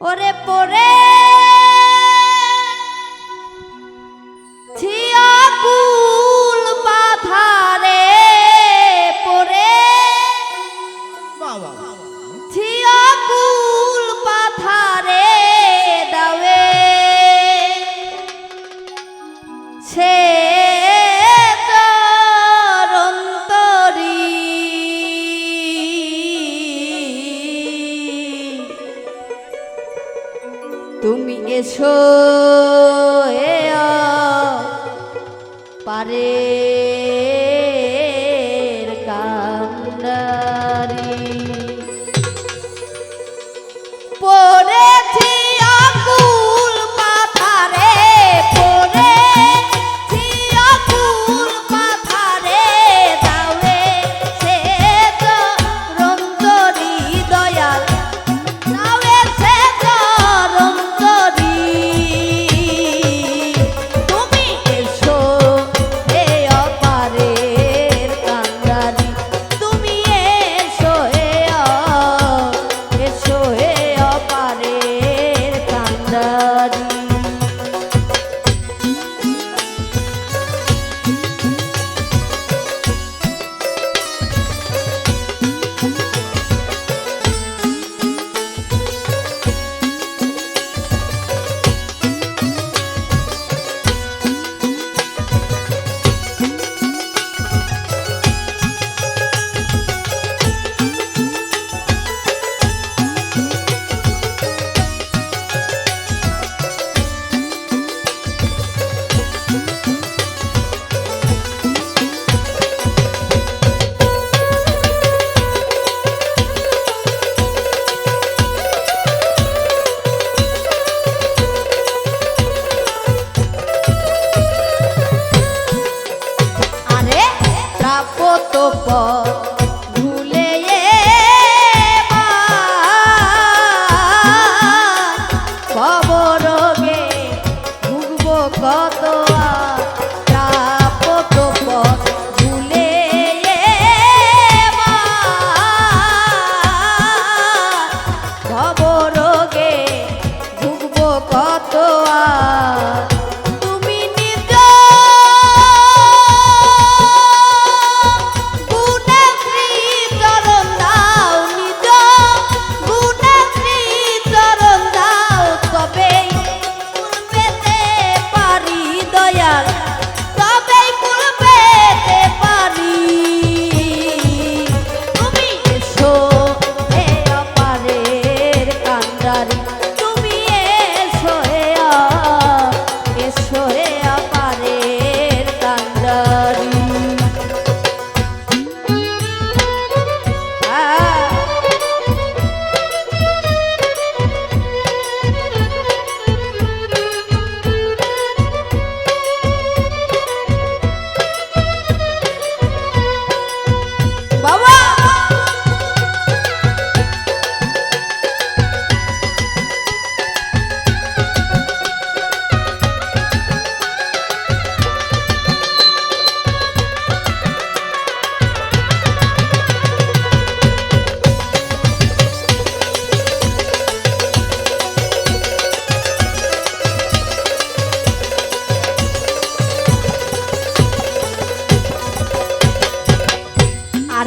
ওরে পরে তুমি এসো এ পারে ¡Vamos!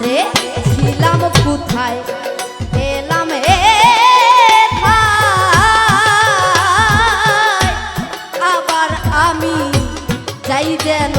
জীবনে কোথায়? এলাম আবার আমি যাই যেন